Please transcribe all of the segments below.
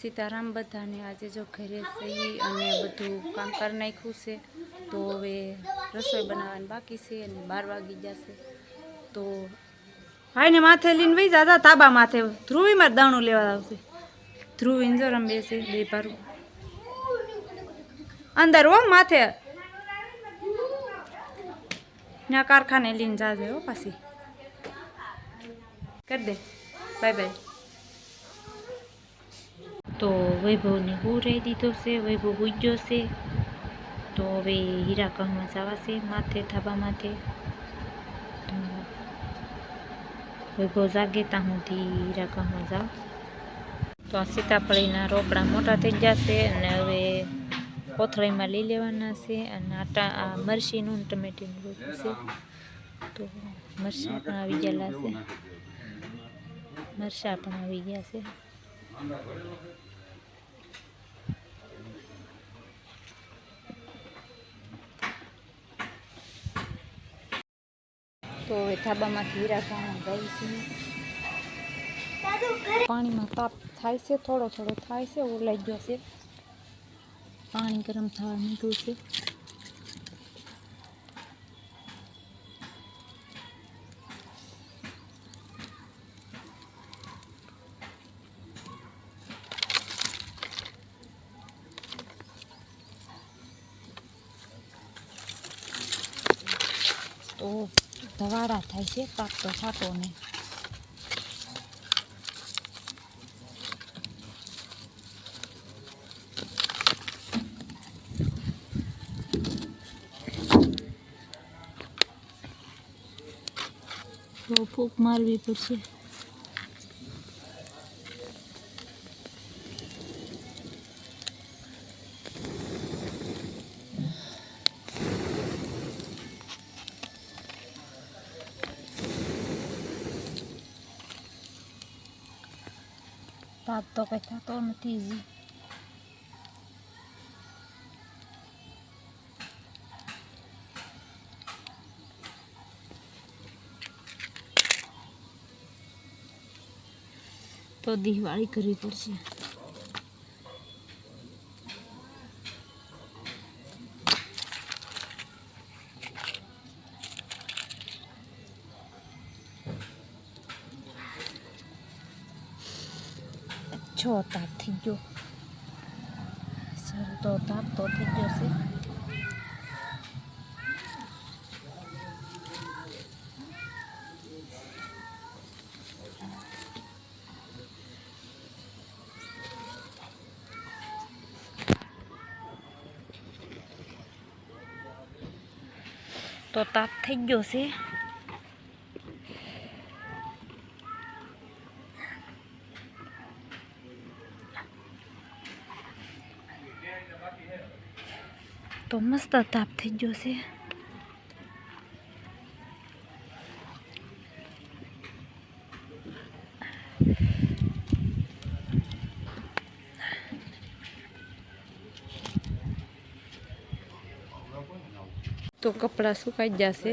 સીતારામ બધાને આજે જો ઘરે સહી અને બધું કામ કરી નાખ્યું છે, તો હવે રસોઈ બનાવવાની બાકી છે અને બાર વાગી જશે. તો ભાઈને માથે લઈને વહી જાતા તાબા માથે. ધ્રુવીમાં દાણું લેવા આવશે. ધ્રુવી જો રમે છે બે ભારું. અંદર હો માથે. ના કારખાને લઈને જાજે હો પાછી. કરી દે. Bye bye. તો વૈભવને હું રહી દીધો છે, વૈભવ ગુજ્યો છે. તો હવે હીરા કહમાં જવાશે માથે થાબા માથે. વૈભવ જાગે ત્યાં સુધી હીરા કહમાં જાઉં તો આ સીતાફળીના રોકડા મોટા થઈ જશે અને હવે કોથળીમાં લઈ લેવાના છે અને આટા, આ મરસીનું ટમેટીનું રોપું છે. તો મરચાં પણ આવી ગયેલા છે. મરચાં પણ આવી ગયા છે. તો હવે ધાબામાંથી હીરા પાણી જાય છે. પાણીમાં તાપ થાય છે, થોડો થોડો થાય છે ઓલાઈ ગયો છે. પાણી ગરમ થવા મીઠું છે. તો ધવાડા થાય છે પાક તો થતો નહીં. ફૂંક મારવી પડશે. તાપ તો કઈ થતો નથી જી તો દિવાળી કરવી પડશે. છો તાપ થઈ ગયો સર તો તાપ તો થઈ ગયો છે તો તાપ થઈ ગયો છે તો મસ્ત તાપ થઈ ગયો છે તો કપડાં સુકાઈ જશે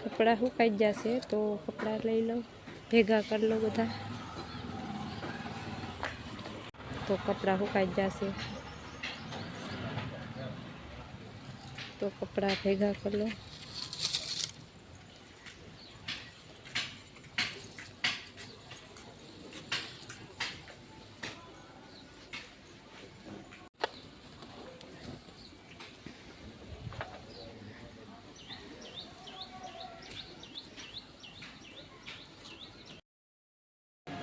કપડાં સુકાઈ જશે તો કપડાં લઈ લો ભેગા કરી લો બધા તો કપડાં સુકાઈ જશે તો કપડાં ભેગા કરી લો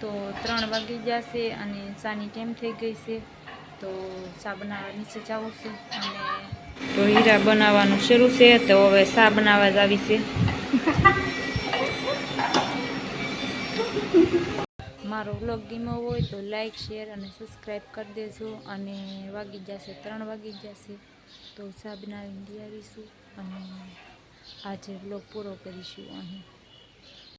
તો ત્રણ વાગી જશે અને ચાની ટાઈમ થઈ ગઈ છે. તો ચા બનાવવા નીચે જવું છે અને તો હીરા બનાવવાનું શરૂ છે તો હવે ચા બનાવવા જ આવી છે. મારો વ્લોગ ગીમો હોય તો લાઈક, શેર અને સબસ્ક્રાઈબ કરી દેજો અને વાગી જશે, ત્રણ વાગી જશે તો ચા બનાવીને આવીશું અને આજે વ્લોગ પૂરો કરીશું અહીં.